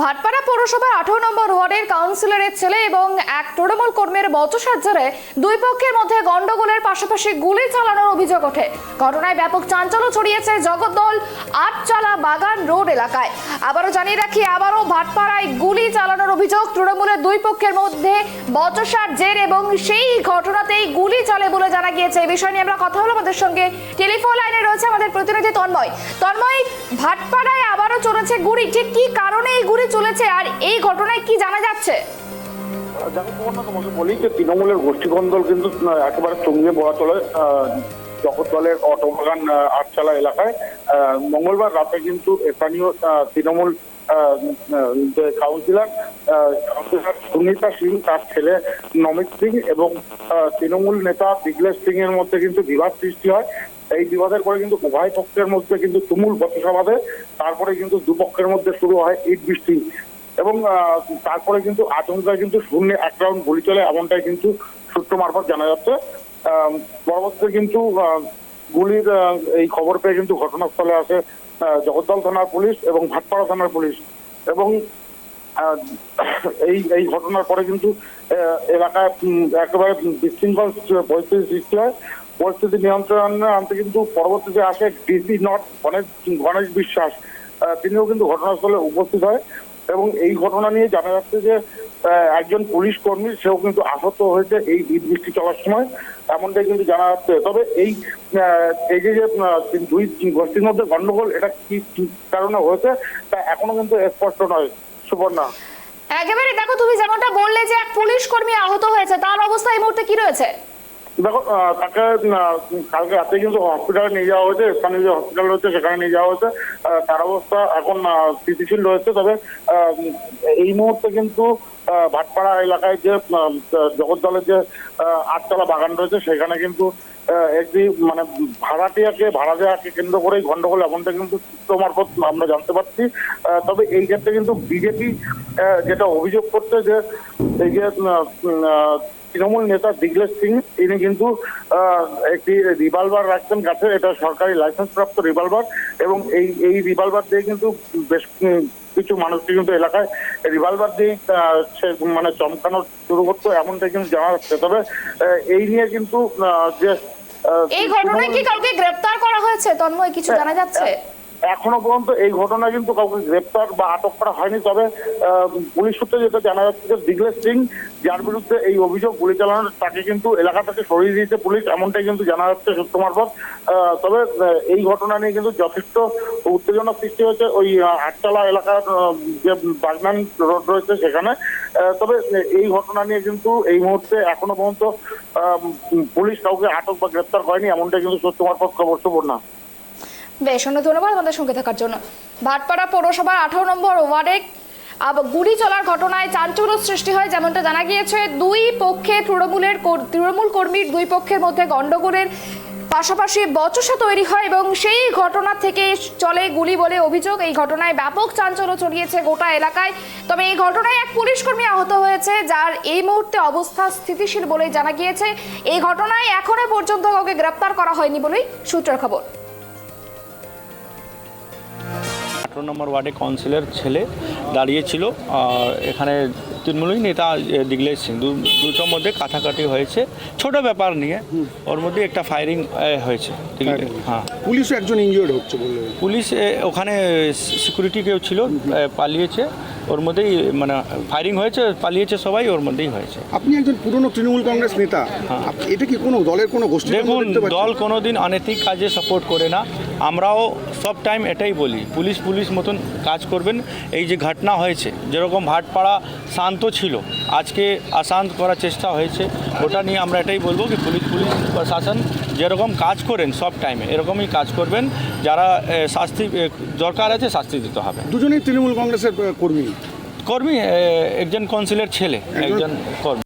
ভাটপাড়া পৌরসভার আঠারো নম্বর ওয়ার্ডের কাউন্সিলরের ছেলে এবং এক তৃণমূল কর্মীর বচসাজ্জারে দুই পক্ষের মধ্যে গন্ডগোলের পাশাপাশি গুলি চালানোর অভিযোগ ওঠে। ঘটনায় ব্যাপক চাঞ্চল্য ছড়িয়েছে জগদ্দল আটচালা বাগান রোড এলাকায়। আবারও জানিয়ে রাখি, আবারও ভাটপাড়ায় গুলি চালানোর অভিযোগ তৃণমূলের দুই পক্ষের মধ্যে বচসার জের এবং সেই ঘটনাতেই গুলি চলে বলে জানা গিয়েছে। এই বিষয় নিয়ে আমরা কথা হলো আমাদের সঙ্গে। টেলিফোন লাইনে রয়েছে আমাদের প্রতিনিধি তন্ময়। তন্ময়, ভাটপাড়ায় আবারও চলেছে গুলি। ঠিক কি কারণে এই গুলি চলেছে আর এই ঘটনায় কি জানা যাচ্ছে? তোমাকে বলি যে তৃণমূলের গোষ্ঠীকন্দল কিন্তু একেবারে তুঙ্গে বলা চলে জগৎ দলের অটোবাগান আটচালা এলাকায়। মঙ্গলবার রাতে কিন্তু স্থানীয় তৃণমূল যে কাউন্সিলর কাউন্সিলর সুনীতা সিং তার ছেলে নমিত সিং এবং তৃণমূল নেতা বিগলেশ সিং এর মধ্যে কিন্তু বিবাদ সৃষ্টি হয়। এই বিবাদের পরে কিন্তু উভয় পক্ষের মধ্যে কিন্তু তুমুল বচসা তারপরে কিন্তু দুপক্ষের মধ্যে শুরু হয় ইট বৃষ্টি এবং তারপরে কিন্তু আচমকায় কিন্তু শূন্য এক রাউন্ড গুলি চলে এমনটাই কিন্তু সূত্র মারফত জানা যাচ্ছে। আহ, পরবর্তীতে কিন্তু গুলির এই খবর পেয়ে কিন্তু ঘটনাস্থলে আসে জগদ্দল থানার পুলিশ এবং ভাটপাড়া থানার পুলিশ। এবং এই এই ঘটনার পরে কিন্তু এলাকায় একেবারে বিশৃঙ্খল পরিস্থিতি সৃষ্টি হয়। পরিস্থিতি নিয়ন্ত্রণে আনতে কিন্তু পরবর্তীতে আসে ডিসি নট, গণেশ গণেশ বিশ্বাস। তিনিও কিন্তু ঘটনাস্থলে উপস্থিত হয়। এবং এই ঘটনা নিয়ে জানা যাচ্ছে যে একজন পুলিশ কর্মী, সেও কিন্তু আহত হয়েছে এই ঈদ বৃষ্টি চলার সময়। এমনটাই কিন্তু জানা যাচ্ছে। তবে এই এই যে দুই গোষ্ঠীর মধ্যে গন্ডগোল, এটা কি কারণে হয়েছে, তা এখনও কিন্তু স্পষ্ট নয়। সুবর্ণা একেবারে দেখো, তুমি যেমনটা বললে যে এক পুলিশ কর্মী আহত হয়েছে, তার অবস্থা এই মুহূর্তে কি রয়েছে? দেখো তাকে কালকে রাতে কিন্তু হসপিটালে নিয়ে যাওয়া হয়েছে, স্থানীয় যে হসপিটাল রয়েছে, সেখানে নিয়ে যাওয়া হয়েছে। তার অবস্থা এখন স্থিতিশীল রয়েছে। তবে এই মুহূর্তে কিন্তু ভাটপাড়া এলাকায় যে জগদ্দলের যে আটতলা বাগান রয়েছে, সেখানে কিন্তু একটি মানে ভাড়াটিয়াকে ভাড়া দেওয়াকে কেন্দ্র করেই গন্ডগোল এমনটা কিন্তু সূত্র মারফত আমরা জানতে পারছি। তবে এই ক্ষেত্রে কিন্তু বিজেপি যেটা অভিযোগ করছে যে, এই যে তৃণমূল নেতা দিগ্লেশ সিং তিনি কিন্তু একটি রিভলভার রাখছেন কাছে এটা সরকারি লাইসেন্স প্রাপ্ত রিভলভার এবং এই এই রিভলভার দিয়ে কিন্তু বেশ কিছু মানুষকে কিন্তু এলাকায় রিভলভার দিয়ে মানে চমকানো শুরু করতো এমনটা কিন্তু জানা যাচ্ছে। তবে এই নিয়ে কিন্তু যে এই ঘটনায় কি কাউকে গ্রেপ্তার করা হয়েছে? তন্ময় কিছু জানা যাচ্ছে? এখনও পর্যন্ত এই ঘটনায় কিন্তু কাউকে গ্রেপ্তার বা আটক করা হয়নি। তবে পুলিশ সূত্রে যেটা জানা যাচ্ছে যে দিগলেশ সিং, যার বিরুদ্ধে এই অভিযোগ গুলি চালানোর, তাকে কিন্তু এলাকা থেকে সরিয়ে দিয়েছে পুলিশ, এমনটাই কিন্তু জানা যাচ্ছে সূত্র মারফত তবে এই ঘটনা নিয়ে কিন্তু যথেষ্ট উত্তেজনা সৃষ্টি হয়েছে ওই আটতলা এলাকার যে বাগনান রোড রয়েছে সেখানে। তবে, এই ঘটনা নিয়ে কিন্তু এই মুহূর্তে এখনও পর্যন্ত পুলিশ কাউকে আটক বা গ্রেপ্তার করেনি, এমনটাই কিন্তু সূত্র মারফত খবর, সুবর্ণা। বেশ অনেক ধন্যবাদ আমাদের সঙ্গে থাকার জন্য। ভাটপাড়া পৌরসভার আঠারো নম্বর ওয়ার্ডে গুলি চলার ঘটনায় চাঞ্চল্য সৃষ্টি হয়, যেমনটা জানা গিয়েছে। দুই পক্ষে তৃণমূলের তৃণমূল কর্মীর দুই পক্ষের মধ্যে গন্ডগোলের পাশাপাশি বচসা তৈরি হয় এবং সেই ঘটনা থেকে চলে গুলি বলে অভিযোগ। এই ঘটনায় ব্যাপক চাঞ্চল্য ছড়িয়েছে গোটা এলাকায়। তবে এই ঘটনায় এক পুলিশ কর্মী আহত হয়েছে, যার এই মুহূর্তে অবস্থা স্থিতিশীল বলেই জানা গিয়েছে। এই ঘটনায় এখনও পর্যন্ত কাউকে গ্রেপ্তার করা হয়নি বলেই সূত্রের খবর। আঠারো নম্বর ওয়ার্ডে কাউন্সিলের ছেলে দাঁড়িয়েছিল এখানে তৃণমূলী নেতা দিগলেশ সিং। দুটোর মধ্যে কাটাকাটি হয়েছে। ছোট ব্যাপার নিয়ে ওর মধ্যে একটা ফায়ারিং হয়েছে। ঠিক আছে? হ্যাঁ। পুলিশও একজন ইনজিওর্ড হচ্ছে বললে। পুলিশ ওখানে সিকিউরিটি কেউ ছিল পালিয়েছে। ওর মধ্যেই মানে ফায়ারিং হয়েছে পালিয়েছে সবাই ওর মধ্যেই হয়েছে। আপনি একজন পুরনো তৃণমূল কংগ্রেস নেতা আপ- এটা কি কোনো দলের কোনো গোষ্ঠী দেখুন দল কোনো দিন অনৈতিক কাজে সাপোর্ট করে না। আমরাও সব টাইম এটাই বলি পুলিশ পুলিশ মতন কাজ করবেন। এই যে ঘটনা হয়েছে যেরকম ভাটপাড়া শান্ত ছিল। আজকে অশান্ত করার চেষ্টা হয়েছে। ওটা নিয়ে আমরা এটাই বলব কি পুলিশ পুলিশ প্রশাসন যেরকম কাজ করেন সব টাইমে এরকমই কাজ করবেন। যারা শাস্তি দরকার আছে শাস্তি দিতে হবে। দুজনেই তৃণমূল কংগ্রেসের কর্মী? কর্মী একজন কাউন্সিলের ছেলে একজন কর্মী।